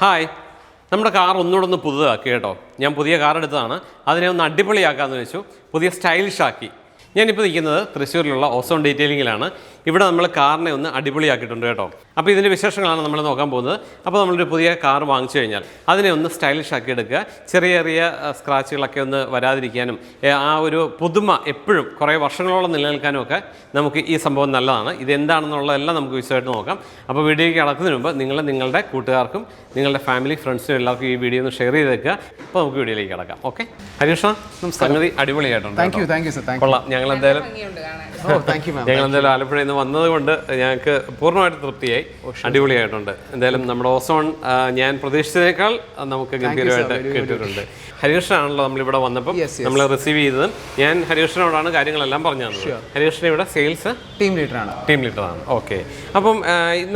Hi. നമ്മുടെ car ഒന്നുകൂടെ ഒന്ന് പുതുതാക്കി കേട്ടോ. ഞാൻ പുതിയ കാർ എടുത്തതാണ്. അതിനെ ഒന്ന് അടിപൊളിയാക്കാമെന്ന് വെച്ചു. പുതിയ സ്റ്റൈലിഷ് ആക്കി ഞാനിപ്പോൾ നിൽക്കുന്നത് തൃശ്ശൂരിലുള്ള ഓസോൺ ഡീറ്റെയിലിങ്ങിലാണ് ഇവിടെ നമ്മൾ കാറിനെ ഒന്ന് അടിപൊളിയാക്കിയിട്ടുണ്ട് കേട്ടോ. അപ്പോൾ ഇതിന്റെ വിശേഷങ്ങളാണ് നമ്മൾ നോക്കാൻ പോകുന്നത്. അപ്പോൾ നമ്മളൊരു പുതിയ കാർ വാങ്ങിച്ചു കഴിഞ്ഞാൽ അതിനെ ഒന്ന് സ്റ്റൈലിഷ് ആക്കി എടുക്കുക. ചെറിയ ചെറിയ സ്ക്രാച്ചുകളൊക്കെ ഒന്ന് വരാതിരിക്കാനും ആ ഒരു പുതുമ എപ്പോഴും കുറേ വർഷങ്ങളോളം നിലനിൽക്കാനും ഒക്കെ നമുക്ക് ഈ സംഭവം നല്ലതാണ്. ഇതെന്താണെന്നുള്ളതെല്ലാം നമുക്ക് വിശദമായിട്ട് നോക്കാം. അപ്പോൾ വീഡിയോയ്ക്ക് കടക്കുന്നതിന് മുമ്പ് നിങ്ങൾ നിങ്ങളുടെ കൂട്ടുകാർക്കും നിങ്ങളുടെ ഫാമിലി ഫ്രണ്ട്സിനും എല്ലാവർക്കും ഈ വീഡിയോ ഒന്ന് ഷെയർ ചെയ്ത് വെക്കുക. അപ്പോൾ നമുക്ക് വീഡിയോയിലേക്ക് കടക്കാം. ഓക്കെ ഹരീഷ് സംഗതി അടിപൊളിയായിട്ടുണ്ട് thank you thank you sir thank കൊള്ളാം. ഞങ്ങൾ എന്തായാലും ഞങ്ങൾ എന്തായാലും ആലപ്പുഴയിൽ നിന്ന് വന്നത് കൊണ്ട് ഞങ്ങൾക്ക് പൂർണമായിട്ട് തൃപ്തിയായി. അടിപൊളിയായിട്ടുണ്ട്. എന്തായാലും നമ്മുടെ ഓസോൺ ഞാൻ പ്രതീക്ഷിച്ചതിനേക്കാൾ നമുക്ക് ഗംഭീരമായിട്ട് കിട്ടിയിട്ടുണ്ട്. ഹരികൃഷ്ണനാണല്ലോ നമ്മളിവിടെ വന്നപ്പോൾ. നമ്മൾ റിസീവ് ചെയ്തതും. ഞാൻ ഹരികൃഷ്ണനോടാണ് കാര്യങ്ങളെല്ലാം പറഞ്ഞു തന്നത് ഹരികൃഷ്ണൻ ഇവിടെ സെയിൽസ് ടീം ലീഡർ ആണ്. ടീം ലീഡറാണ് ഓക്കെ അപ്പം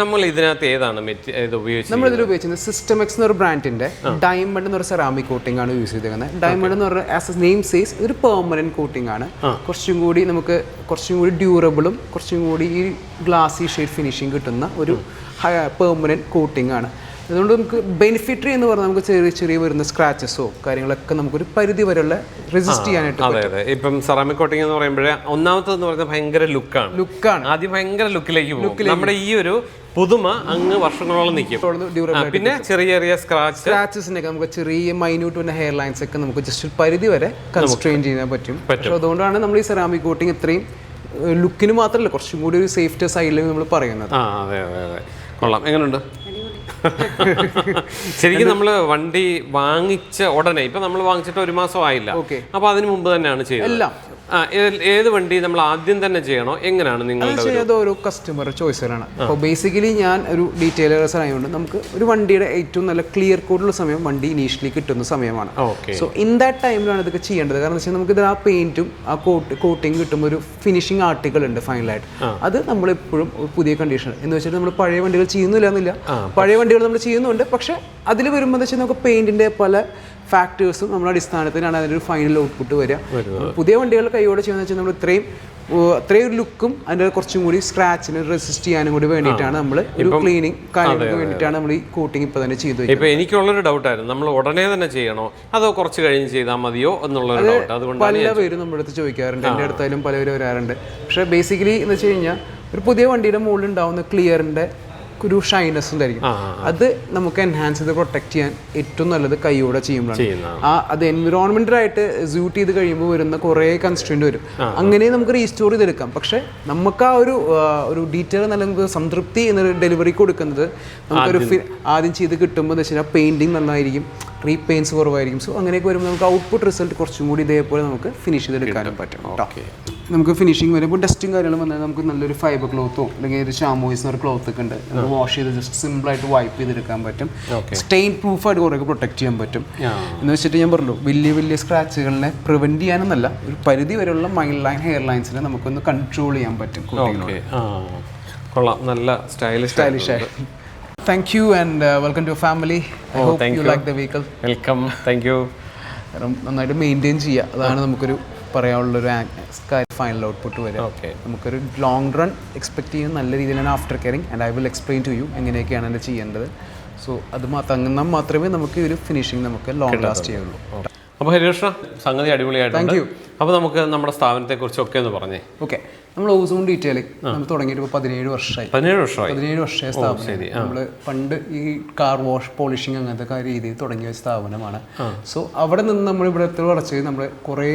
നമ്മൾ ഇതിനകത്ത് ഏതാണ് ഇത് ഉപയോഗിച്ചത് നമ്മൾ ഇതിൽ ഉപയോഗിക്കുന്നത് സിസ്റ്റമെക്സ് എന്ന് ഒരു ബ്രാൻഡിന്റെ ഡയമണ്ട് എന്ന് പറയുന്ന സെറാമിക് കോട്ടിംഗ് ആണ് യൂസ് ചെയ്തിരിക്കുന്നത് ഡയമണ്ട് എന്ന് പറഞ്ഞ ആസ് എ നെയിം സൈസ് ഒരു പെർമനന്റ് കോട്ടിംഗ് ആണ്. കുറച്ചും കൂടി നമുക്ക് കുറച്ചും കൂടി ഡ്യൂറബിളും കുറച്ചും കൂടി ഈ ഗ്ലാസി ഷെയ്ഡ് ഫിനിഷിങ് കിട്ടുന്ന ഒരു പെർമനന്റ് കോട്ടിംഗ് ആണ്. അതുകൊണ്ട് നമുക്ക് ബെനിഫിറ്ററി എന്ന് പറഞ്ഞാൽ നമുക്ക് ചെറിയ ചെറിയ വരുന്ന സ്ക്രാച്ചസോ കാര്യങ്ങളൊക്കെ നമുക്കൊരു പരിധി വരെയുള്ള റെസിസ്റ്റ് ചെയ്യാനായിട്ട് അതെ അതെ. ഇപ്പം സെറാമിക് കോട്ടിംഗ് എന്ന് പറയുമ്പോഴേ ഒന്നാമത്തെന്ന് പറയുന്നത് ഭയങ്കര ലുക്കാണ് ലുക്കാണ് ആദ്യം ഭയങ്കര ലുക്കിലേക്ക് പോകും. നമ്മുടെ ഈ ഒരു പുതുമ അങ്ങ് വർഷങ്ങളോളം നിൽക്കും. പിന്നെ ചെറിയ ചെറിയ സ്ക്രാച്ച് സ്ക്രാച്ചസിനൊക്കെ നമുക്ക് ചെറിയ മൈന്യൂട്ട് പിന്നെ ഹെയർ ലൈൻസ് ഒക്കെ നമുക്ക് ജസ്റ്റ് ഒരു പരിധി വരെ കൺസ്ട്രെയിൻ ചെയ്യാൻ പറ്റും. പക്ഷെ അതുകൊണ്ടാണ് നമ്മൾ ഈ സെറാമിക് കോട്ടിംഗ് ഇത്രയും ലുക്കിന് മാത്രമല്ല കുറച്ചും കൂടി ഒരു സേഫ്റ്റി സൈഡിൽ നമ്മൾ പറയുന്നത്. ആ അതെ അതെ അതെ. കൊള്ളാം. എങ്ങനെയുണ്ട് ശരിക്കും നമ്മൾ വണ്ടി വാങ്ങിച്ച ഉടനെ ഇപ്പൊ നമ്മൾ വാങ്ങിച്ചിട്ട് ഒരു മാസം ആയില്ല. ഓക്കെ. അപ്പൊ അതിന് മുമ്പ് തന്നെയാണ് ചെയ്തത്. എല്ലാം. ഏത്- വണ്ടി നമ്മൾ ആദ്യം തന്നെ ചെയ്യണോ? എങ്ങനെയാണ് നിങ്ങളുടെ ഒരു- ഓരോ കസ്റ്റമർ ചോയ്സുകളാണ് അപ്പോൾ ബേസിക്കലി ഞാൻ ഒരു ഡീറ്റെയിലേഴ്സ് ആയതുകൊണ്ട് നമുക്ക് ഒരു വണ്ടിയുടെ ഏറ്റവും നല്ല ക്ലിയർ കോഡുള്ള സമയം വണ്ടി ഇനീഷ്യലി കിട്ടുന്ന സമയമാണ്. ഓക്കെ സോ ഇൻ ദാറ്റ് ടൈമിലാണ് ഇതൊക്കെ ചെയ്യേണ്ടത്. കാരണം വെച്ചാൽ നമുക്ക് ഇതിൽ ആ പെയിന്റും ആ കോട്ട് കോട്ടിങ് കിട്ടുമ്പോൾ ഒരു ഫിനിഷിംഗ് ആർട്ടിക്കിൾ ഉണ്ട് ഫൈനലായിട്ട് അത് നമ്മൾ എപ്പോഴും പുതിയ കണ്ടീഷൻ എന്ന് വെച്ചാൽ നമ്മൾ പഴയ വണ്ടികൾ ചെയ്യുന്നില്ല എന്നില്ല. പഴയ വണ്ടികൾ നമ്മൾ ചെയ്യുന്നുണ്ട്. പക്ഷെ അതിൽ വരുമ്പോൾ എന്താ വെച്ചാൽ നമുക്ക് പെയിന്റിന്റെ പല ഫാക്ടേഴ്സും നമ്മുടെ അടിസ്ഥാനത്തിലാണ് അതിന്റെ ഫൈനൽ ഔട്ട്പുട്ട് വരിക. പുതിയ വണ്ടികൾ കൈയോടെ ചെയ്യുന്നത് വെച്ചാൽ നമ്മൾ ഇത്രയും അത്രയും ഒരു ലുക്കും അതിന്റെ കുറച്ചും കൂടി സ്ക്രാച്ചിന് റെസിസ്റ്റ് ചെയ്യാനും കൂടി വേണ്ടിയിട്ടാണ് നമ്മൾ ഒരു ക്ലീനിങ് കാര്യങ്ങൾക്ക് വേണ്ടിയിട്ടാണ് നമ്മൾ ഈ കോട്ടിങ് ഇപ്പോൾ തന്നെ ചെയ്തു ഇപ്പോൾ എനിക്കുള്ളൊരു ഡൗട്ടായിരുന്നു നമ്മൾ ഉടനെ തന്നെ ചെയ്യണോ? അതോ കുറച്ച് കഴിഞ്ഞ് ചെയ്താൽ മതിയോ എന്നുള്ള അതുകൊണ്ട് പല പേരും നമ്മുടെ അടുത്ത് ചോദിക്കാറുണ്ട്. എന്റെ അടുത്തായാലും പലവരും വരാറുണ്ട്. പക്ഷേ ബേസിക്കലി എന്ന് വെച്ച് കഴിഞ്ഞാൽ ഒരു പുതിയ വണ്ടിയുടെ മുകളിൽ ഉണ്ടാവുന്ന ക്ലിയറിന്റെ ഒരു ഷൈനസ് ഉണ്ടായിരിക്കും അത് നമുക്ക് എൻഹാൻസ് ചെയ്ത് പ്രൊട്ടക്ട് ചെയ്യാൻ ഏറ്റവും നല്ലത് കൈയോടെ ചെയ്യുമ്പോഴാണ്. ആ അത് എൻവിറോൺമെന്റായിട്ട് സ്യൂട്ട് ചെയ്ത് കഴിയുമ്പോൾ വരുന്ന കുറേ കൺസ്ട്രെയിന്റ് വരും. അങ്ങനെ നമുക്ക് റീസ്റ്റോർ ചെയ്തെടുക്കാം. പക്ഷെ നമുക്ക് ആ ഒരു ഒരു ഡീറ്റെയിൽ നല്ല സംതൃപ്തി എന്നൊരു ഡെലിവറി കൊടുക്കുന്നത് നമുക്കൊരു ആദ്യം. ചെയ്ത് കിട്ടുമ്പോൾ എന്ന് വെച്ചാൽ പെയിന്റിങ് നന്നായിരിക്കും. റീപെയിൻസ് കുറവായിരിക്കും. സോ അങ്ങനെയൊക്കെ വരുമ്പോൾ നമുക്ക് ഔട്ട്പുട്ട് റിസൾട്ട് കുറച്ചും കൂടി ഇതേപോലെ നമുക്ക് ഫിനിഷ് ചെയ്തെടുക്കാനും പറ്റും. ഓക്കെ നമുക്ക് ഫിനിഷിങ് വരുമ്പോൾ ഡസ്റ്റും കാര്യങ്ങളും വന്നാൽ നമുക്ക് നല്ലൊരു ഫൈബർ ക്ലോത്തോ അല്ലെങ്കിൽ ഒരു ഷാമോയിസ് ഒരു ക്ലോത്ത് ഒക്കെ ഉണ്ട്. നമുക്ക് വാഷ് ചെയ്ത് ജസ്റ്റ് സിമ്പിളായിട്ട് വൈപ്പ് ചെയ്തെടുക്കാൻ പറ്റും. സ്റ്റെയിൻ പ്രൂഫായിട്ട് കുറേ പ്രൊട്ടക്ട് ചെയ്യാൻ പറ്റും. എന്ന് വെച്ചിട്ട് ഞാൻ പറഞ്ഞു വലിയ വലിയ സ്ക്രാച്ചുകളിനെ പ്രിവെന്റ് ചെയ്യാനെന്നല്ല ഒരു പരിധി വരെയുള്ള മൈൻഡ് ലൈൻ ഹെയർ ലൈൻസിനെ നമുക്കൊന്ന് കൺട്രോൾ ചെയ്യാൻ പറ്റും കൊള്ളാം. നല്ല stylish stylish thank you and welcome to family I hope thank you you. Like the vehicle. Welcome thank you കാരണം നന്നായിട്ട് മെയിന്റെയിൻ ചെയ്യുക അതാണ് നമുക്കൊരു പറയാനുള്ളൊരു ഫൈനൽ ഔട്ട്പുട്ട് വരിക ഓക്കെ നമുക്കൊരു ലോങ് റൺ എക്സ്പെക്ട് ചെയ്യുന്ന നല്ല രീതിയിലാണ് after caring and I will explain to you എങ്ങനെയൊക്കെയാണ് അത് ചെയ്യേണ്ടത്. സോ അത് തങ്ങുന്ന മാത്രമേ നമുക്ക് ഒരു ഫിനിഷിങ് നമുക്ക് ലോങ് ലാസ്റ്റ് ചെയ്യുള്ളൂ. അപ്പോൾ ഹരികൃഷ്ണ സംഗതി അടിപൊളിയായിട്ടുണ്ട്. അപ്പോൾ നമുക്ക് നമ്മുടെ സ്ഥാപനത്തെ കുറിച്ചൊക്കെ ഒന്ന് പറഞ്ഞേ. ഓക്കെ. നമ്മൾ ഓസോൺ ഡീറ്റെയിലിംഗ് നമ്മൾ തുടങ്ങിയിട്ട് ഇപ്പോൾ പതിനേഴ് വർഷമായി പതിനേഴ് വർഷമായി. പതിനേഴ് വർഷമായ സ്ഥാപനം. നമ്മൾ പണ്ട് ഈ കാർ വാഷ് പോളിഷിങ് അങ്ങനത്തെ രീതിയിൽ തുടങ്ങിയ ഒരു സ്ഥാപനമാണ്. സോ അവിടെ നിന്ന് നമ്മൾ ഇവിടെ എത്ര വളച്ച് നമ്മൾ കുറേ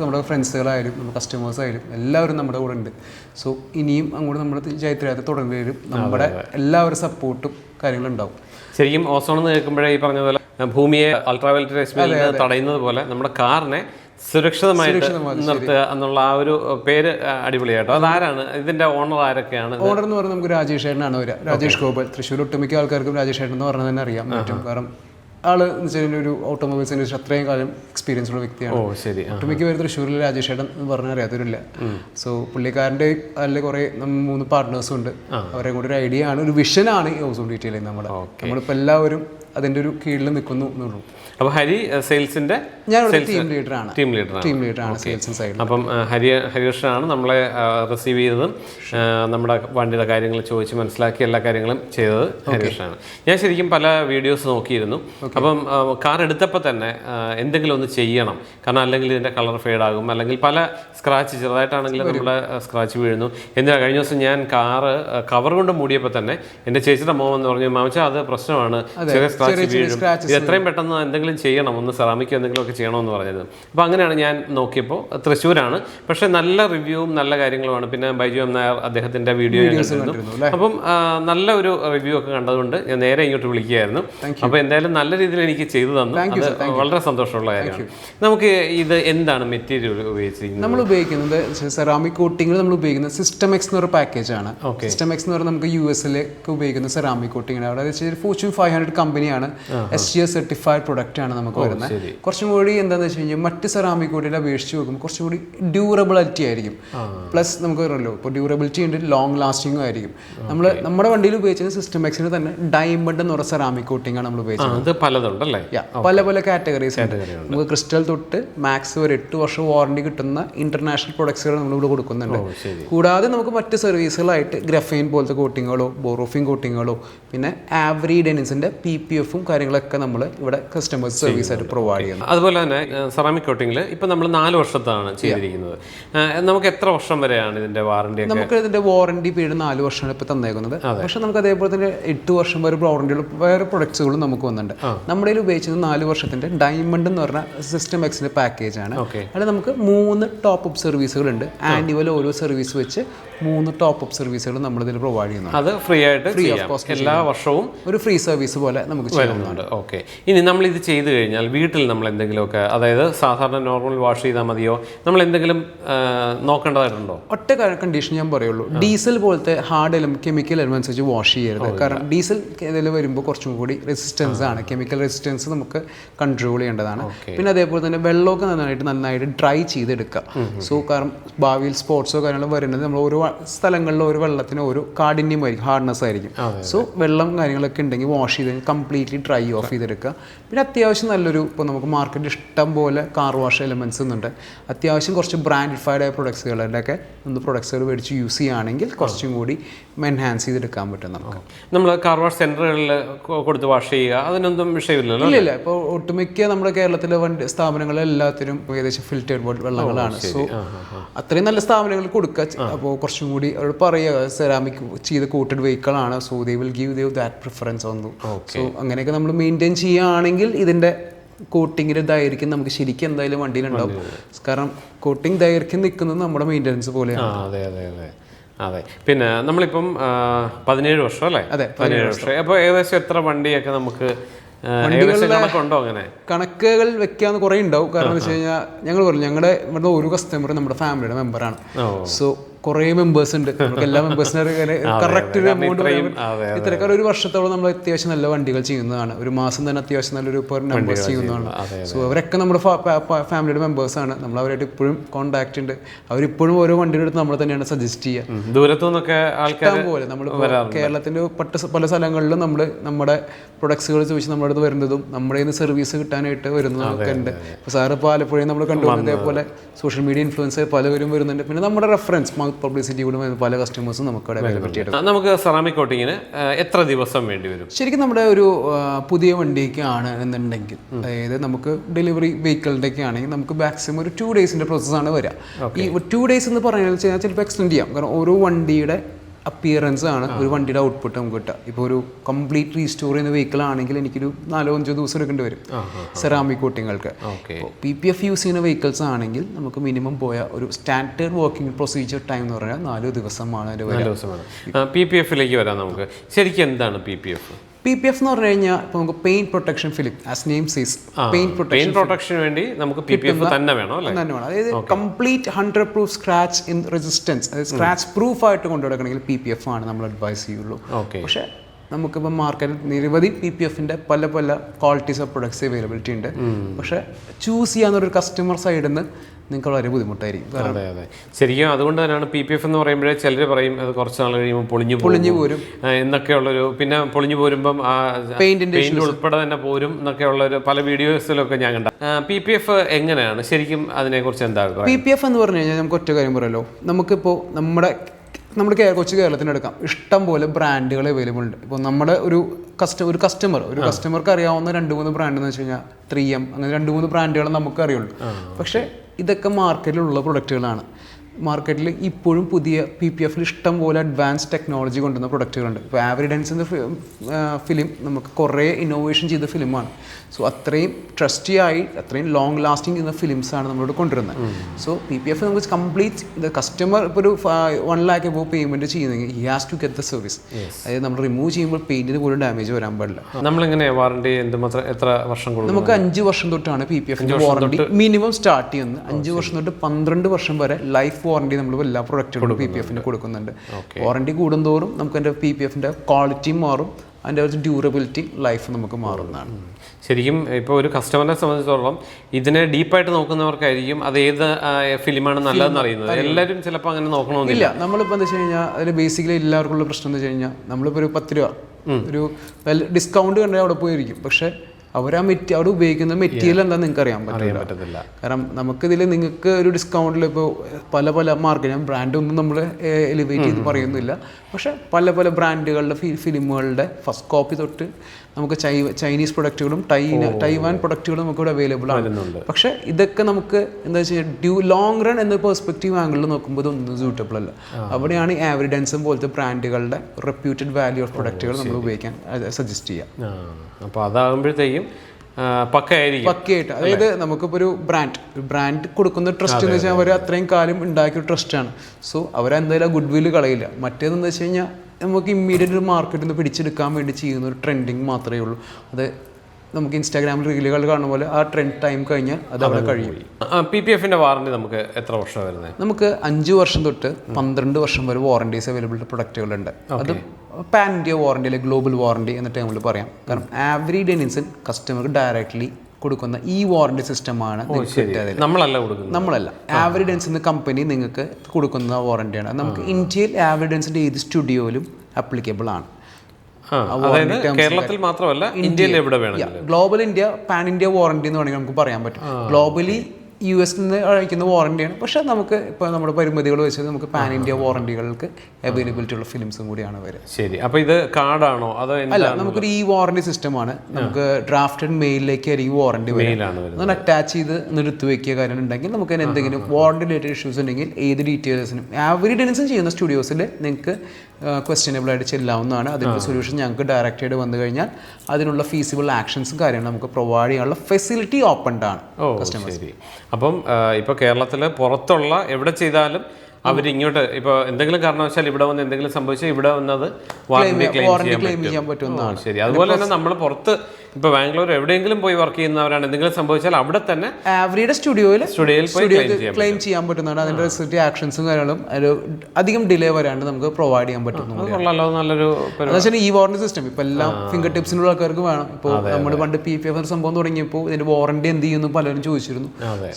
നമ്മുടെ ഫ്രണ്ട്സുകളായാലും നമ്മുടെ കസ്റ്റമേഴ്സ് ആയാലും എല്ലാവരും നമ്മുടെ കൂടെ ഉണ്ട്. സോ ഇനിയും അങ്ങോട്ട് നമ്മുടെ ചൈത്രയാത്ര തുടങ്ങി വരും. നമ്മുടെ എല്ലാവരും സപ്പോർട്ടും കാര്യങ്ങളുണ്ടാവും. ശരിക്കും ഓസോൺ എന്ന് കേൾക്കുമ്പോഴേ ഈ പറഞ്ഞതുപോലെ പോലെ ഭൂമിയെ അൾട്രാവയലറ്റ് രശ്മിയിൽ തടയുന്നത് പോലെ നമ്മുടെ കാറിനെ സുരക്ഷിതമായിട്ട് നിർത്തുക എന്നുള്ള ആ ഒരു പേര് അടിപൊളിയായിട്ടോ അതാരാണ്? ഇതിന്റെ ഓണർ ആരൊക്കെയാണ്? ഓണർ എന്ന് പറഞ്ഞാൽ നമുക്ക് രാജേഷ് ഏട്ടനാണ് വരിക രാജേഷ് ഗോപാൽ. തൃശ്ശൂർ ഒട്ടുമിക്ക ആൾക്കാർക്കും രാജേഷ് ഏട്ടൻ എന്ന് പറഞ്ഞാൽ തന്നെ അറിയാം. പറ്റും കാരണം ആൾ എന്ന് വെച്ചാൽ ഒരു ഓട്ടോമൊബൈൽസ് ഇൻഡസ്ട്രി അത്രയും കാലം എക്സ്പീരിയൻസ് ഉള്ള വ്യക്തിയാണ്. ഓ ശരി. ഒട്ടുമിക്ക പേര് തൃശ്ശൂരിലെ രാജേഷ് ഏട്ടൻ എന്ന് പറഞ്ഞാൽ അറിയാത്തവരില്ല. സോ പുള്ളിക്കാരന്റെ അതിൽ കുറേ മൂന്ന് പാർട്ട്നേഴ്സും ഉണ്ട്. അവരെ കൂടെ ഒരു ഐഡിയ ആണ് ഒരു വിഷനാണ് ഈ ഓസോൺ ഡീറ്റെയിൽ നമ്മൾ നമ്മളിപ്പോൾ എല്ലാവരും അതിന്റെ ഒരു കീഴിൽ നിൽക്കുന്നു എന്നുള്ളൂ അപ്പോൾ ഹരി സെയിൽസിന്റെ ഞാൻ ടീം ലീഡർ ആണ്. ടീം ലീഡറാണ് ടീം ലീഡർ ആണ് സെയിൽസ് സൈഡ് അപ്പം ഹരി ഹരികൃഷ്ണനാണ് നമ്മളെ റിസീവ് ചെയ്തതും നമ്മുടെ വണ്ടിയുടെ കാര്യങ്ങൾ ചോദിച്ച് മനസ്സിലാക്കി എല്ലാ കാര്യങ്ങളും ചെയ്തത് ഹരികൃഷ്ണനാണ്. ഞാൻ ശരിക്കും പല വീഡിയോസ് നോക്കിയിരുന്നു. അപ്പം കാർ എടുത്തപ്പോൾ തന്നെ എന്തെങ്കിലും ഒന്ന് ചെയ്യണം. കാരണം അല്ലെങ്കിൽ ഇതിന്റെ കളർ ഫെയ്ഡ് ആകും. അല്ലെങ്കിൽ പല സ്ക്രാച്ച് ചെറുതായിട്ടാണെങ്കിലും നമ്മുടെ സ്ക്രാച്ച് വീഴുന്നു. എന്തിനാ കഴിഞ്ഞ ദിവസം ഞാൻ കാറ് കവർ കൊണ്ട് മൂടിയപ്പോൾ തന്നെ എന്റെ ചേച്ചിയുടെ മോം എന്ന് പറഞ്ഞു മാമച്ച അത് പ്രശ്നമാണ്. ചെറിയ സ്ക്രാച്ച് വീഴും. ഇത് എത്രയും പെട്ടെന്ന് എന്തെങ്കിലും ചെയ്യണം. ഒന്ന് സെറാമിക്കോ എന്തെങ്കിലും ഒക്കെ ചെയ്യണമെന്ന് പറഞ്ഞത് അപ്പോൾ അങ്ങനെയാണ് ഞാൻ നോക്കിയപ്പോൾ തൃശ്ശൂരാണ്. പക്ഷേ നല്ല റിവ്യൂവും നല്ല കാര്യങ്ങളുമാണ്. പിന്നെ ബൈജു എം നായർ അദ്ദേഹത്തിന്റെ വീഡിയോ അപ്പം നല്ല ഒരു റിവ്യൂ ഒക്കെ കണ്ടതുകൊണ്ട് ഞാൻ നേരെ ഇങ്ങോട്ട് വിളിക്കുകയായിരുന്നു. അപ്പോൾ എന്തായാലും നല്ല രീതിയിൽ എനിക്ക് ചെയ്തു തന്നു. അത് വളരെ സന്തോഷമുള്ള കാര്യമാണ്. നമുക്ക് ഇത് എന്താണ് മെറ്റീരിയൽ ഉപയോഗിച്ചിരിക്കുന്നത്? നമ്മൾ ഉപയോഗിക്കുന്നത് സെറാമിക് കോട്ടിങ്ങിൽ നമ്മൾ ഉപയോഗിക്കുന്നത് സിസ്റ്റം എക്സ് എന്ന് പറയുന്ന പാക്കേജ് ആണ്. സിസ്റ്റം എക്സ് എന്ന് പറഞ്ഞാൽ നമുക്ക് യു എസിലേക്ക് ഉപയോഗിക്കുന്ന സെറാമിക് കോട്ടിംഗ് ആണ്. അവിടെ ഫോർച്യൂൺ ഫൈവ് ഹൺഡ്രഡ് കമ്പനിയാണ് S G S certified product ആണ് നമുക്ക് വരുന്നത്. കുറച്ചും കൂടി എന്താണെന്ന് വെച്ച് കഴിഞ്ഞാൽ മറ്റ് സെറാമിക് കോട്ടിയിൽ അപേക്ഷിച്ച് നോക്കുമ്പോൾ കുറച്ചും കൂടി ഡ്യൂറബിലിറ്റി ആയിരിക്കും. പ്ലസ് നമുക്ക് പറയുമല്ലോ ഇപ്പോൾ ഡ്യൂറബിലിറ്റി ഉണ്ട് ലോങ് ലാസ്റ്റിംഗും ആയിരിക്കും. നമ്മൾ നമ്മുടെ വണ്ടിയിൽ ഉപയോഗിച്ചത് സിസ്റ്റം എക്സിന് തന്നെ ഡയമണ്ട് എന്ന് പറയുന്ന സെറാമിക് കോട്ടിംഗ് ആണ് നമ്മൾ ഉപയോഗിച്ചത് പലതുണ്ടല്ലേ? പല പല കാറ്റഗറീസ് നമുക്ക് ക്രിസ്റ്റൽ തൊട്ട് മാക്സ് ഒരു എട്ട് വർഷം വാറണ്ടി കിട്ടുന്ന ഇന്റർനാഷണൽ പ്രൊഡക്ട്സുകൾ നമ്മളിവിടെ കൊടുക്കുന്നുണ്ട്. കൂടാതെ നമുക്ക് മറ്റ് സർവീസുകളായിട്ട് ഗ്രഫൈൻ പോലത്തെ കോട്ടിങ്ങുകളോ ബോറോഫിൻ കോട്ടിങ്ങുകളോ പിന്നെ ആവറി ഡെനിസിന്റെ പി പി എഫും കാര്യങ്ങളൊക്കെ നമ്മൾ ഇവിടെ കസ്റ്റമേഴ്സ് സർവീസ് ആയിട്ട് പ്രൊവൈഡ് ചെയ്യുന്നു അതുപോലെ തന്നെ സെറാമിക് കോട്ടിങ്ങിൽ ഇപ്പം നമ്മൾ നാല് വർഷത്താണ് ചെയ്തിരിക്കുന്നത്. നമുക്ക് എത്ര വർഷം വരെയാണ് ഇതിന്റെ വാറണ്ടി നമുക്ക് ഇതിന്റെ വാറണ്ടി പീരീഡ് നാല് വർഷമാണ് ഇപ്പോൾ തന്നേക്കുന്നത്. പക്ഷെ നമുക്ക് അതേപോലെ തന്നെ എട്ട് വർഷം വരെ വാറണ്ടിയുള്ള വേറെ പ്രൊഡക്ട്സുകളും നമുക്ക് വന്നിട്ടുണ്ട്. നമ്മുടെ കയ്യിൽ ഉപയോഗിച്ചത് നാല് വർഷത്തിന്റെ ഡയമണ്ട് എന്ന് പറഞ്ഞ സിസ്റ്റം എക്സിന്റെ പാക്കേജ് ആണ്. Okay. അതിൽ നമുക്ക് മൂന്ന് ടോപ്പ് അപ്പ് സർവീസുകളുണ്ട് ആനുവൽ ഓരോ സർവീസ് വെച്ച് മൂന്ന് ടോപ്പ് അപ്പ് സർവീസുകൾ നമ്മൾ ഇതിൽ പ്രൊവൈഡ് ചെയ്യുന്നു അത് ഫ്രീ ആയിട്ട് ഫ്രീ ഓഫ് കോസ്റ്റ് എല്ലാ വർഷവും ഒരു ഫ്രീ സർവീസ് പോലെ നമുക്ക് ചെയ്യുന്നുണ്ട് ഓക്കെ ഇനി നമ്മൾ ഇത് ചെയ്തു കഴിഞ്ഞാൽ വീട്ടിൽ നമ്മൾ എന്തെങ്കിലുമൊക്കെ അതായത് സാധാരണ നോർമൽ വാഷ് ചെയ്താൽ മതിയോ? നമ്മൾ എന്തെങ്കിലും നോക്കേണ്ടതായിട്ടുണ്ടോ? ഒറ്റ കണ്ടീഷൻ ഞാൻ പറയുള്ളൂ. ഡീസൽ പോലത്തെ ഹാർഡ് എലം കെമിക്കൽ എലമെന്റ്സ് വെച്ച് വാഷ് ചെയ്യരുത്. കാരണം ഡീസൽ ഇതിൽ വരുമ്പോൾ കുറച്ചും കൂടി റെസിസ്റ്റൻസ് ആണ്. കെമിക്കൽ റെസിസ്റ്റൻസ് നമുക്ക് കൺട്രോൾ ചെയ്യേണ്ടതാണ്. പിന്നെ അതേപോലെ തന്നെ വെള്ളമൊക്കെ നന്നായിട്ട് നന്നായിട്ട് ഡ്രൈ ചെയ്തെടുക്കുക. സോ കാരണം ഭാവിയിൽ സ്പോർട്സോ കാര്യങ്ങളോ വരുന്നത് നമ്മൾ ഓരോ സ്ഥലങ്ങളിൽ ഓരോ വെള്ളത്തിന് ഓരോ കാഠിന്യമായിരിക്കും ഹാർഡ്നെസ് ആയിരിക്കും. സോ വെള്ളം കാര്യങ്ങളൊക്കെ ഉണ്ടെങ്കിൽ വാഷ് ചെയ്ത് കംപ്ലീറ്റ്ലി ഡ്രൈ ഓഫ് ചെയ്തെടുക്കുക. പിന്നെ അത്യാവശ്യം നല്ലൊരു ഇപ്പോൾ നമുക്ക് മാർക്കറ്റിൽ ഇഷ്ടം പോലെ കാർ വാഷ് എലമെൻസ് ഉണ്ട്. അത്യാവശ്യം കുറച്ച് ബ്രാൻഡിഫൈഡ് ആയ പ്രൊഡക്ട്സുകളുടെ ഒക്കെ ഒന്ന് പ്രൊഡക്ട്സുകൾ മേടിച്ച് യൂസ് ചെയ്യുകയാണെങ്കിൽ കുറച്ചും കൂടി എൻഹാൻസ് ചെയ്തെടുക്കാൻ പറ്റും നമുക്ക്. നമ്മൾ കാർ വാഷ് സെന്ററുകളിൽ കൊടുത്ത് വാഷ് ചെയ്യുക. അതിനൊന്നും വിഷയമില്ലല്ലോ ഇല്ല ഇല്ല. ഇപ്പോൾ ഒട്ടുമിക്ക നമ്മുടെ കേരളത്തിലെ വണ്ടി സ്ഥാപനങ്ങളെല്ലാത്തിനും ഏകദേശം ഫിൽറ്റേഡ് വെള്ളങ്ങളാണ്. സോ അത്രയും നല്ല സ്ഥാപനങ്ങൾ കൊടുക്കുക. അപ്പോൾ കുറച്ചും കൂടി അവർ പറയുക സെറാമിക് ചെയ്ത് കോട്ടഡ് വെഹിക്കിൾ ആണ്. So they will give they that preference ഒന്നു സോ അങ്ങനെയൊക്കെ നമ്മൾ മെയിന്റെയിൻ ചെയ്യുകയാണെങ്കിൽ ഇതിന്റെ കോട്ടിങ്ങിന്റെ ദൈർഘ്യം നമുക്ക് ശരിക്കും എന്തായാലും വണ്ടിയിലുണ്ടാവും കാരണം കോട്ടിങ് ദൈർഘ്യം നിൽക്കുന്നത് നമ്മുടെ മെയിന്റെനൻസ് പോലെയാണ്. അതെ അതെ അതെ. അതെ. പിന്നെ നമ്മളിപ്പം പതിനേഴ് വർഷം അല്ലേ? അതെ, പതിനേഴ് വർഷം. അപ്പോൾ ഏകദേശം എത്ര വണ്ടിയൊക്കെ നമുക്ക് കണക്കുകൾ വെക്കാന്ന് കുറേ ഉണ്ടാവും. കാരണം വെച്ച് കഴിഞ്ഞാൽ ഞങ്ങൾ പറഞ്ഞു ഞങ്ങളുടെ ഇവിടെ ഒരു കസ്റ്റമർ നമ്മുടെ ഫാമിലിയുടെ മെമ്പറാണ്. സോ കുറേ മെമ്പേഴ്സ് ഉണ്ട്. നമുക്ക് എല്ലാ മെമ്പേഴ്സിനും കറക്റ്റ് ഒരു എമൗണ്ട് ഒരു വർഷത്തോളം നമ്മൾ അത്യാവശ്യം നല്ല വണ്ടികൾ ചെയ്യുന്നതാണ്. ഒരു മാസം തന്നെ അത്യാവശ്യം നല്ലൊരു പെർ നമ്പേഴ്സ് ചെയ്യുന്നതാണ്. സോ അവരൊക്കെ നമ്മുടെ ഫാമിലിയുടെ മെമ്പേഴ്സ് ആണ്. നമ്മൾ അവരായിട്ട് ഇപ്പോഴും കോൺടാക്ട് ഉണ്ട്. അവരിപ്പോഴും ഓരോ വണ്ടിയുടെ അടുത്ത് നമ്മൾ തന്നെയാണ് സജസ്റ്റ് ചെയ്യുക. ദൂരത്തു നിന്നൊക്കെ ആൾക്കാർ പോലെ. നമ്മൾ കേരളത്തിന്റെ പട്ട പല സ്ഥലങ്ങളിലും നമ്മൾ നമ്മുടെ പ്രൊഡക്ട്സുകൾ ചോദിച്ച് നമ്മുടെ അടുത്ത് വരുന്നതും നമ്മുടെ നിന്ന് സർവീസ് കിട്ടാനായിട്ട് വരുന്നതൊക്കെ ഉണ്ട്. ഇപ്പോൾ സാറ് ഇപ്പോൾ ആലപ്പുഴയിൽ നമ്മൾ കണ്ടു ഇതേപോലെ സോഷ്യൽ മീഡിയ ഇൻഫ്ലുവൻസർ പലവരും വരുന്നുണ്ട്. പിന്നെ നമ്മുടെ റെഫറൻസ് പബ്ലിസിറ്റി കൂടുമ്പോൾ പല കസ്റ്റമേഴ്സും നമുക്ക് അവിടെ അവൈലബിലിറ്റി എടുക്കും. ആ, നമുക്ക് സെറാമിക് കോട്ടിങ്ങിന് എത്ര ദിവസം വേണ്ടി വരും? ശരിക്കും നമ്മുടെ ഒരു പുതിയ വണ്ടിയൊക്കെ ആണ് എന്നുണ്ടെങ്കിൽ അതായത് നമുക്ക് ഡെലിവറി വെഹിക്കിളിന്റെ ഒക്കെ ആണെങ്കിൽ നമുക്ക് മാക്സിമം ഒരു ടു ഡേയ്സിന്റെ പ്രോസസ്സാണ് വരിക. ഈ ടു ഡേയ്സ് എന്ന് കഴിഞ്ഞാൽ ചിലപ്പോൾ എക്സ്റ്റെൻഡ് ചെയ്യാം. കാരണം ഓരോ വണ്ടിയുടെ അപ്പിയറൻസ് ആണ് ഒരു വണ്ടിയുടെ ഔട്ട്പുട്ട് നമുക്ക് കിട്ടുക. ഇപ്പോൾ ഒരു കംപ്ലീറ്റ് റീസ്റ്റോർ ചെയ്യുന്ന വെഹിക്കിൾ ആണെങ്കിൽ എനിക്കൊരു നാലോ അഞ്ചോ ദിവസം എടുക്കേണ്ടി വരും. Ceramic കോട്ടിങ്ങൾക്ക് okay P P F use ചെയ്യുന്ന വെഹിക്കിൾസ് ആണെങ്കിൽ നമുക്ക് മിനിമം പോയ ഒരു സ്റ്റാൻഡേർഡ് വർക്കിംഗ് പ്രൊസീജിയർ ടൈം എന്ന് പറഞ്ഞാൽ നാലോ ദിവസമാണ് അതിന്റെ പി പി എഫിലേക്ക് വരാം നമുക്ക്. ശരിക്കും എന്താണ് P P F P P F എന്ന് പറഞ്ഞു കഴിഞ്ഞാൽ ഇപ്പോൾ നമുക്ക് paint protection film as name says paint protection paint പ്രൊട്ടക്ഷന് വേണ്ടി നമുക്ക് പി പി എഫ് തന്നെ വേണം തന്നെ വേണം. അതായത് complete hundred proof scratch in resistance അതായത് സ്ക്രാച്ച് പ്രൂഫ് ആയിട്ട് കൊണ്ടുനടക്കണമെങ്കിൽ പി പി എഫ് ആണ് നമ്മൾ അഡ്വൈസ് ചെയ്യുള്ളൂ. പക്ഷേ നമുക്കിപ്പോൾ മാർക്കറ്റിൽ നിരവധി പി പി എഫിന്റെ പല പല ക്വാളിറ്റീസ് ഓഫ് പ്രൊഡക്ട്സ് അവൈലബിലിറ്റി ഉണ്ട്. പക്ഷേ ചൂസ് ചെയ്യാന്നൊരു കസ്റ്റമർ സൈഡിൽ നിന്ന് നിങ്ങൾക്ക് വളരെ ബുദ്ധിമുട്ടായിരിക്കും. അതെ അതെ. ശരിക്കും അതുകൊണ്ട് തന്നെയാണ് പി പി എഫ് എന്ന് പറയുമ്പോഴേ ചിലർ പറയും അത് കുറച്ച് നാൾ കഴിയുമ്പോൾ പൊളിഞ്ഞു പൊളിഞ്ഞു. പോരും. എന്നൊക്കെയുള്ളൊരു പിന്നെ പൊളിഞ്ഞു പോരുമ്പം ആ പെയിന്റിന്റെ പെയിന്റ് ഉൾപ്പെടെ തന്നെ പോരും എന്നൊക്കെയുള്ളൊരു പല വീഡിയോസിലൊക്കെ ഞാൻ കണ്ട പി പി എഫ് എങ്ങനെയാണ്? ശരിക്കും അതിനെക്കുറിച്ച് എന്താ പി പി എഫ് എന്ന് പറഞ്ഞു കഴിഞ്ഞാൽ നമുക്ക് ഒറ്റ കാര്യം പറയല്ലോ നമുക്കിപ്പോൾ നമ്മുടെ നമ്മുടെ കേ- കൊച്ചു കേരളത്തിന് എടുക്കാം. ഇഷ്ടം പോലെ ബ്രാൻഡുകൾ അവൈലബിൾ ഉണ്ട്. ഇപ്പോൾ നമ്മുടെ ഒരു കസ്റ്റമർ ഒരു കസ്റ്റമർ ഒരു കസ്റ്റമർക്ക് അറിയാവുന്ന രണ്ട് മൂന്ന് ബ്രാൻഡ് എന്ന് വെച്ച് കഴിഞ്ഞാൽ ത്രീ എം അങ്ങനെ രണ്ട് മൂന്ന് ബ്രാൻഡുകൾ നമുക്ക് അറിയുള്ളൂ പക്ഷേ ഇതൊക്കെ മാർക്കറ്റിലുള്ള പ്രൊഡക്റ്റുകളാണ് മാർക്കറ്റിൽ ഇപ്പോഴും പുതിയ പി പി എഫിൽ ഇഷ്ടം പോലെ അഡ്വാൻസ് ടെക്നോളജി കൊണ്ടുവന്ന പ്രൊഡക്റ്റുകളുണ്ട് ഇപ്പോൾ ആവറിഡൻസ് എന്ന ഫിലിം നമുക്ക് കുറേ ഇന്നോവേഷൻ ചെയ്ത ഫിലിമാണ് സോ അത്രയും ട്രസ്റ്റി ആയി അത്രയും ലോങ് ലാസ്റ്റിംഗ് ചെയ്യുന്ന ഫിലിംസാണ് നമ്മളോട് കൊണ്ടുവരുന്നത്. സോ പി പി എഫ് നമുക്ക് കംപ്ലീറ്റ് കസ്റ്റമർ ഇപ്പോൾ ഒരു വൺ ലാക്ക് എബോ പേയ്മെന്റ് ചെയ്യുന്നെങ്കിൽ he has to get the service അതായത് നമ്മൾ റിമൂവ് ചെയ്യുമ്പോൾ പെയിന്റിന് പോലും ഡാമേജ് വരാൻ പാടില്ല. നമ്മളിങ്ങനെ വാറണ്ടി എന്തുമാത്രം എത്ര വർഷം നമുക്ക് അഞ്ച് വർഷം തൊട്ടാണ് P P F warranty minimum start ചെയ്യുന്നത്. അഞ്ച് വർഷം തൊട്ട് പന്ത്രണ്ട് വർഷം വരെ ലൈഫ് വാറണ്ടി നമ്മൾ എല്ലാ പ്രൊഡക്റ്റുകളും പി പി എഫിന് കൊടുക്കുന്നുണ്ട്. വാറണ്ടി കൂടുന്തോറും നമുക്ക് അതിന്റെ പി പി എഫിന്റെ ക്വാളിറ്റിയും മാറും. അതിന്റെ ഒരു ഡ്യൂറബിലിറ്റി ലൈഫ് നമുക്ക് മാറുന്നതാണ്. ശരിക്കും ഇപ്പോൾ ഒരു കസ്റ്റമറിനെ സംബന്ധിച്ചിടത്തോളം ഇതിനെ ഡീപ്പായിട്ട് നോക്കുന്നവർക്കായിരിക്കും അത് ഏത് ഫിലിമാണ് നല്ലതെന്ന് അറിയുന്നത്. എല്ലാവരും ചിലപ്പോൾ അങ്ങനെ നോക്കണമെന്നില്ല. ഇല്ല നമ്മളിപ്പോൾ എന്താ വെച്ച് കഴിഞ്ഞാൽ അതിൽ ബേസിക്കലി എല്ലാവർക്കുള്ള പ്രശ്നം എന്ന് വെച്ച് കഴിഞ്ഞാൽ നമ്മളിപ്പോൾ ഒരു പത്ത് രൂപ. ഒരു ഡിസ്കൗണ്ട് കണ്ടാൽ അവിടെ പോയിരിക്കും. പക്ഷേ അവർ ആ മെറ്റി അവിടെ ഉപയോഗിക്കുന്ന മെറ്റീരിയൽ എന്താണെന്ന് നിങ്ങൾക്ക് അറിയാൻ പറ്റില്ല. കാരണം നമുക്കിതിൽ നിങ്ങൾക്ക് ഒരു ഡിസ്കൗണ്ടിൽ ഇപ്പോൾ പല പല മാർക്കറ്റ് ഞാൻ ബ്രാൻഡൊന്നും നമ്മൾ എലിവേറ്റ് ചെയ്ത് പറയുന്നില്ല. പക്ഷേ പല പല ബ്രാൻഡുകളുടെ ഫിലിമുകളുടെ ഫസ്റ്റ് കോപ്പി തൊട്ട് നമുക്ക് ചൈനീസ് പ്രൊഡക്റ്റുകളും ടൈന ടൈവാൻ പ്രൊഡക്റ്റുകളും നമുക്ക് ഇവിടെ അവൈലബിൾ ആണ് പക്ഷെ ഇതൊക്കെ നമുക്ക് എന്താ വെച്ച് കഴിഞ്ഞാൽ ഡ്യൂ ലോങ് റൺ എന്ന പെർസ്പെക്റ്റീവ് ആംഗിളിൽ നോക്കുമ്പോൾ ഇതൊന്നും സൂട്ടബിൾ അല്ല. അവിടെയാണ് ആവരിഡൻസും ആവറിഡൻസും പോലത്തെ ബ്രാൻഡുകളുടെ റെപ്യൂട്ടഡ് വാല്യൂ ഓഫ് പ്രൊഡക്റ്റുകൾ നമ്മൾ ഉപയോഗിക്കാൻ സജസ്റ്റ് ചെയ്യാം. അപ്പോൾ അതാകുമ്പോഴത്തേക്കും പക്കയായിരിക്കും. പക്കയായിട്ട്. അതായത് നമുക്കിപ്പോൾ ഒരു ബ്രാൻഡ് ഒരു ബ്രാൻഡ് കൊടുക്കുന്ന ട്രസ്റ്റ് എന്ന് വെച്ചാൽ അവർ അത്രയും കാലം ഉണ്ടാക്കിയ ട്രസ്റ്റാണ് സോ അവരെന്തായാലും ഗുഡ് വില്ല് കളയില്ല. മറ്റേതെന്ന് വെച്ച് കഴിഞ്ഞാൽ നമുക്ക് ഇമ്മീഡിയറ്റ് ഒരു മാർക്കറ്റിൽ നിന്ന് പിടിച്ചെടുക്കാൻ വേണ്ടി ചെയ്യുന്ന ഒരു ട്രെൻഡിങ് മാത്രമേ ഉള്ളൂ. അത് നമുക്ക് ഇൻസ്റ്റാഗ്രാമിൽ റീലുകൾ കാണുന്ന പോലെ ആ ട്രെൻഡ് ടൈം കഴിഞ്ഞാൽ അത് അവിടെ കഴിയും. പി പി എഫിന്റെ വാറണ്ടി നമുക്ക് എത്ര വർഷം വരുന്നത്? നമുക്ക് അഞ്ച് വർഷം തൊട്ട് പന്ത്രണ്ട് വർഷം വരെ വാറണ്ടീസ് അവൈലബിൾ പ്രൊഡക്റ്റുകളുണ്ട് അത് പാൻ ഇന്ത്യ വാറണ്ടി അല്ലെങ്കിൽ ഗ്ലോബൽ വാറണ്ടി എന്ന ടൈമിൽ പറയാം. കാരണം ആവറി ഡെനിൻസൺ കസ്റ്റമർക്ക് ഡയറക്ട്ലി കൊടുക്കുന്ന ഈ വാറണ്ടി സിസ്റ്റമാണ് നമ്മളല്ല കൊടുക്കുന്നത്. നമ്മളല്ല. ആവറിഡൻസ് എന്ന കമ്പനി നിങ്ങൾക്ക് കൊടുക്കുന്ന വാറണ്ടിയാണ് നമുക്ക് ഇന്ത്യയിൽ ആവറിഡൻസിന്റെ ഏത് സ്റ്റുഡിയോയിലും അപ്ലിക്കബിൾ ആണ്. അതായത് കേരളത്തിൽ മാത്രമല്ല ഇന്ത്യയിൽ. എവിടെ വേണം global India pan India warranty എന്ന് വേണമെങ്കിൽ നമുക്ക് പറയാൻ പറ്റും. ഗ്ലോബലി യു എസ് നിന്ന് അയക്കുന്ന വാറണ്ടിയാണ് പക്ഷേ നമുക്ക് ഇപ്പോൾ നമ്മുടെ പരിമിതികൾ വെച്ച് നമുക്ക് പാൻ ഇന്ത്യ വാറണ്ടികൾക്ക് അവൈലബിലിറ്റി ഉള്ള ഫിലിംസും കൂടിയാണ് വരുന്നത് ശരി. അപ്പോൾ ഇത് കാർഡാണോ? അതോ അല്ല നമുക്കൊരു ഈ വാറണ്ടി സിസ്റ്റമാണ് നമുക്ക് ഡ്രാഫ്റ്റഡ് മെയിലിലേക്ക് ആയിരിക്കും വാറണ്ടി വരുന്നത്. അറ്റാച്ച് ചെയ്ത് നിർത്തി വെക്കിയ കാര്യം ഉണ്ടെങ്കിൽ നമുക്ക് അതിന് എന്തെങ്കിലും വാറണ്ടി റിലേറ്റഡ് ഇഷ്യൂസ് ഉണ്ടെങ്കിൽ ഏത് ഡീറ്റെയിൽസിനും ആവറി ഡെൻസും ചെയ്യുന്ന സ്റ്റുഡിയോസിൽ നിങ്ങൾക്ക് ക്വസ്റ്റ്യനബിൾ ആയിട്ട് ചെല്ലാവുന്നതാണ്. അതിന്റെ സൊല്യൂഷൻ ഞങ്ങൾക്ക് ഡയറക്റ്റ് ആയിട്ട് വന്നു കഴിഞ്ഞാൽ അതിനുള്ള ഫീസിബിൾ ആക്ഷൻസും കാര്യങ്ങളും നമുക്ക് പ്രൊവൈഡ് ചെയ്യാനുള്ള ഫെസിലിറ്റി ഓപ്പൺഡ് ആണ് ശരി. അപ്പം ഇപ്പോൾ കേരളത്തിൽ പുറത്തുള്ള എവിടെ ചെയ്താലും അവർ ഇങ്ങോട്ട് ഇപ്പോൾ എന്തെങ്കിലും കാരണവശാൽ ഇവിടെ വന്ന് എന്തെങ്കിലും സംഭവിച്ചാൽ ഇവിടെ വന്നത് വാറണ്ടി ക്ലെയിം ചെയ്യാൻ പറ്റും. ശരി. അതുപോലെ തന്നെ നമ്മൾ പുറത്ത് ഇപ്പൊ ബാംഗ്ലൂർ എവിടെയെങ്കിലും പോയി വർക്ക് ചെയ്യുന്നവരാണ് എന്തെങ്കിലും സംഭവിച്ചാൽ അവിടെ തന്നെ അവരുടെ സ്റ്റുഡിയോയിൽ സ്റ്റുഡിയോയിൽ ക്ലെയിം ചെയ്യാൻ പറ്റുന്നതാണ്. അതിന്റെ റിസൾട്ട് ആക്ഷൻസും കാര്യങ്ങളും ഒരു അധികം ഡിലേ വരാണ്ട് നമുക്ക് പ്രൊവൈഡ് ചെയ്യാൻ പറ്റുന്നു നല്ലൊരു ഈ വാറണ്ടി സിസ്റ്റം ഇപ്പൊ എല്ലാം ഫിംഗർ ടിപ്സിനുള്ള ആൾക്കാർക്ക് വേണം. ഇപ്പോൾ നമ്മൾ പണ്ട് പി പി എഫ് സംഭവം തുടങ്ങിയപ്പോൾ ഇതിന്റെ വാറണ്ടി എന്ത് ചെയ്യുന്നു പലരും ചോദിച്ചിരുന്നു.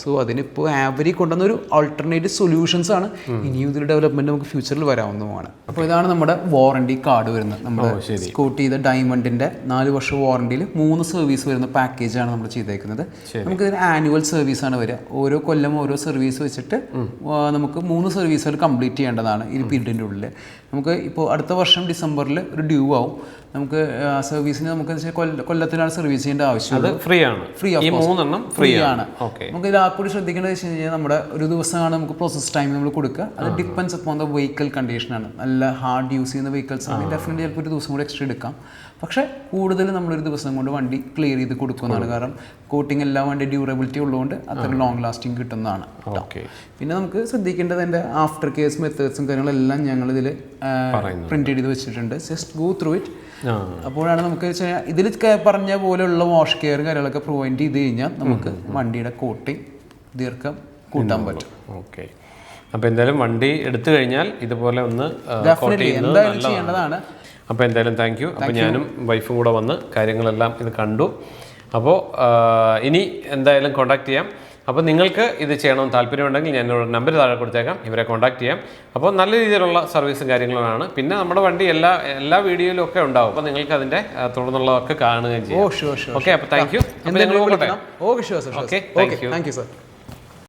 സോ അതിനിപ്പോ ആവരി കൊണ്ടുവന്ന ഒരു ആൾട്ടർനേറ്റീവ് സൊല്യൂഷൻസ് ആണ് ഇനിയും ഇതിൽ ഡെവലപ്മെന്റ് നമുക്ക് ഫ്യൂച്ചറിൽ വരാവുന്നതുമാണ്. അപ്പോൾ ഇതാണ് നമ്മുടെ വാറണ്ടി കാർഡ് വരുന്നത്. നമ്മുടെ സ്കൂട്ടി ചെയ്ത ഡയമണ്ടിന്റെ നാല് വർഷം വാറണ്ടിയിൽ മൂന്ന് സർവീസ് വരുന്ന പാക്കേജാണ് നമ്മൾ ചെയ്തേക്കുന്നത്. നമുക്ക് ഇതിന് ആനുവൽ സർവീസ് ആണ് വരിക. ഓരോ കൊല്ലം ഓരോ സർവീസ് വെച്ചിട്ട് നമുക്ക് മൂന്ന് സർവീസുകൾ കംപ്ലീറ്റ് ചെയ്യേണ്ടതാണ് ഈ പീരീഡിന്റെ ഉള്ളിൽ നമുക്ക് ഇപ്പോൾ അടുത്ത വർഷം ഡിസംബറിൽ ഒരു ഡ്യൂ ആവും. നമുക്ക് സർവീസിന് നമുക്ക് കൊല്ലത്തിനാണ് വെച്ചാൽ കൊല്ല കൊല്ലത്തിലാണ് സർവീസ് ചെയ്യേണ്ട ആവശ്യം അത് ഫ്രീ ആണ്. ഫ്രീ ഈ മൂന്നെണ്ണം ഫ്രീ ആണ്. നമുക്ക് ഇതിൽ കൂടി ശ്രദ്ധിക്കേണ്ടത് വെച്ച് കഴിഞ്ഞാൽ നമ്മുടെ ഒരു ദിവസമാണ് നമുക്ക് പ്രോസസ് ടൈം നമ്മൾ കൊടുക്കുക. അത് ഡിപ്പെൻസ് അപ്പോൺ ദ വെഹിക്കൽ കണ്ടീഷനാണ് നല്ല ഹാർഡ് യൂസ് ചെയ്യുന്ന വെഹിക്കിൾസ് ആണ്. ഡെഫിനറ്റ് ചിലപ്പോൾ ഒരു ദിവസം കൂടി എക്സ്ട്രാ എടുക്കാം. പക്ഷേ കൂടുതൽ നമ്മളൊരു ദിവസം കൊണ്ട് വണ്ടി ക്ലിയർ ചെയ്ത് കൊടുക്കുന്നതാണ്. കാരണം കോട്ടിംഗ് എല്ലാം വണ്ടി ഡ്യൂറബിലിറ്റി ഉള്ളതുകൊണ്ട് അത്ര ലോങ് ലാസ്റ്റിംഗ് കിട്ടുന്നതാണ്. ഓക്കെ പിന്നെ നമുക്ക് ശ്രദ്ധിക്കേണ്ടത് എന്റെ ആഫ്റ്റർ കേസ് മെത്തേഡ്സും കാര്യങ്ങളെല്ലാം ഞങ്ങളിതിൽ പ്രിന്റ് ചെയ്ത് വെച്ചിട്ടുണ്ട്. ജസ്റ്റ് ഗോ ത്രൂ ഇറ്റ് അപ്പോഴാണ് നമുക്ക് ഇതിൽ പറഞ്ഞ പോലെയുള്ള വാഷ് കെയർ കാര്യങ്ങളൊക്കെ പ്രൊവൈഡ് ചെയ്ത് കഴിഞ്ഞാൽ നമുക്ക് വണ്ടിയുടെ കോട്ടിങ് ദീർഘം കൂട്ടാൻ പറ്റും. ഓക്കെ. അപ്പോൾ എന്തായാലും വണ്ടി എടുത്തു കഴിഞ്ഞാൽ ഇതുപോലെ ഒന്ന് ചെയ്യേണ്ടതാണ്. അപ്പോൾ എന്തായാലും താങ്ക് യു അപ്പോൾ ഞാനും വൈഫും കൂടെ വന്ന് കാര്യങ്ങളെല്ലാം ഇത് കണ്ടു. അപ്പോൾ ഇനി എന്തായാലും കോൺടാക്ട് ചെയ്യാം. അപ്പോൾ നിങ്ങൾക്ക് ഇത് ചെയ്യണമെന്ന് താല്പര്യമുണ്ടെങ്കിൽ ഞാൻ ഒരു നമ്പർ താഴെ കൊടുത്തേക്കാം. ഇവരെ കോൺടാക്ട് ചെയ്യാം. അപ്പോൾ നല്ല രീതിയിലുള്ള സർവീസും കാര്യങ്ങളുമാണ്. പിന്നെ നമ്മുടെ വണ്ടി എല്ലാ എല്ലാ വീഡിയോയിലും ഒക്കെ ഉണ്ടാവും. അപ്പോൾ നിങ്ങൾക്ക് അതിന്റെ തുടർന്നുള്ളതൊക്കെ കാണുകയും ചെയ്യാം. ഓക്കെ അപ്പോൾ thank you okay. Thank you sir